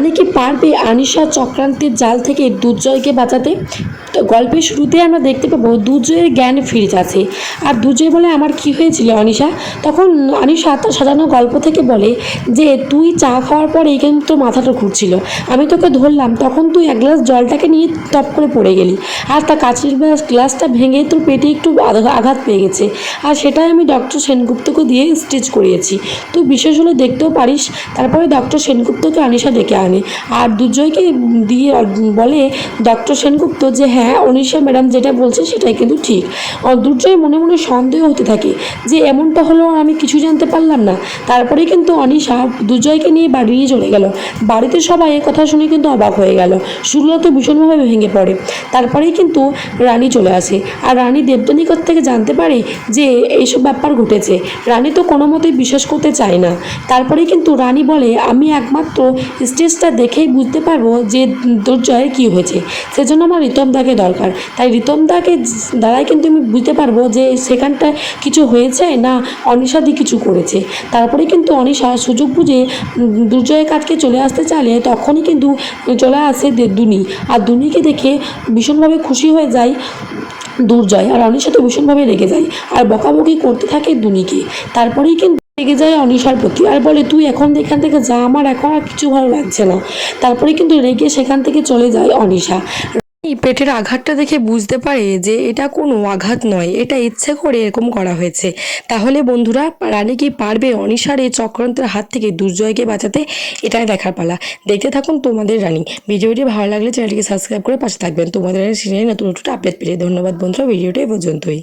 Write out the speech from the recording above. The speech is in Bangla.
রানী কি পারবে আনিশা চক্রান্তের জাল থেকে দুর্জয়কে বাঁচাতে? তো গল্পের শুরুতে আমরা দেখতে পাবো দুর্জয়ের জ্ঞান ফিরে যাচ্ছে। আর দুর্জয় বলে, আমার কি হয়েছিল অনিশা তখন আনিশা তার সাজানো গল্প থেকে বলে যে, তুই চা খাওয়ার পরে কিন্তু তোর মাথাটা ঘুরছিল। আমি তোকে ধরলাম। তখন তুই এক গ্লাস জলটাকে নিয়ে টপ করে পড়ে গেলি। আর তা কাচের গ্লাস গ্লাসটা ভেঙে তোর পেটে একটু আঘাত পেয়ে গেছে। আর সেটাই আমি ডক্টর সেনগুপ্তকে দিয়ে স্টিচ করিয়েছি। তুই বিশেষ হলে দেখতেও পারিস। তারপরে ডক্টর সেনগুপ্তকে আনিশা ডেকে আনে। আর দুর্জয়কে দিয়ে বলে ডক্টর সেনগুপ্ত যে হ্যাঁ অনিশা ম্যাডাম যেটা বলছে সেটাই কিন্তু ঠিক। দুর্জয় মনে মনে সন্দেহ হতে থাকে যে এমনটা হলো আমি কিছু জানতে পারলাম না। তারপরে কিন্তু অনিশা দুর্জয়কে নিয়ে বাড়ি নিয়ে চলে গেল। বাড়িতে সবাই কথা শুনে কিন্তু অবাক হয়ে গেল। সুরলতা ভীষণভাবে ভেঙে পড়ে। তারপরেই কিন্তু রানী চলে আসে। আর রানী দেবদানিকর থেকে জানতে পারে যে এইসব ব্যাপার ঘটেছে। রানী তো কোনো মতেই বিশ্বাস করতে চায় না। তারপরেই কিন্তু রানী বলে, আমি একমাত্র স্টেজটা দেখেই বুঝতে পারব যে দুর্জয়ের কী হয়েছে। সেজন্য আমার রিতমদাকে দরকার। তাই রিতমদাকে দ্বারাই কিন্তু আমি বুঝতে পারব যে সেখানটা কিছু হয়েছে না অনিশাদি কিছু করেছে। তারপরে কিন্তু অনিশা সুযোগ বুঝে দুর্জয়ের কাছকে চলে আসতে চাইলে তখনই কিন্তু চলে আসে দুনি। আর দুনিকে দেখে ভীষণভাবে খুশি হয়ে যায় দুর্জয়। আর অনিশা তো ভীষণভাবে রেগে যায়। আর বকাবকি করতে থাকে দুনিকে। তারপরেই কিন্তু রেগে যায় অনিশার প্রতি। আর বলে, তুই এখন এখান থেকে যা, আমার এখন আর কিছু ভালো লাগছে না। তারপরে কিন্তু রেগে সেখান থেকে চলে যায় অনিশা। পেটের আঘাতটা দেখে বুঝতে পারে যে এটা কোনো আঘাত নয়, এটা ইচ্ছে করে এরকম করা হয়েছে। তাহলে বন্ধুরা, রানী কি পারবে অনিশার এই চক্রান্তের হাত থেকে দুর্জয়কে বাঁচাতে? এটাই দেখার পালা। দেখতে থাকুন তোমাদের রানী। ভিডিওটি ভালো লাগলে চ্যানেলটিকে সাবস্ক্রাইব করে পাশে থাকবেন। তোমাদের রানী সিরিয়ালে নতুন নতুন আপডেট পেলে। ধন্যবাদ বন্ধুরা, ভিডিওটা এই পর্যন্তই।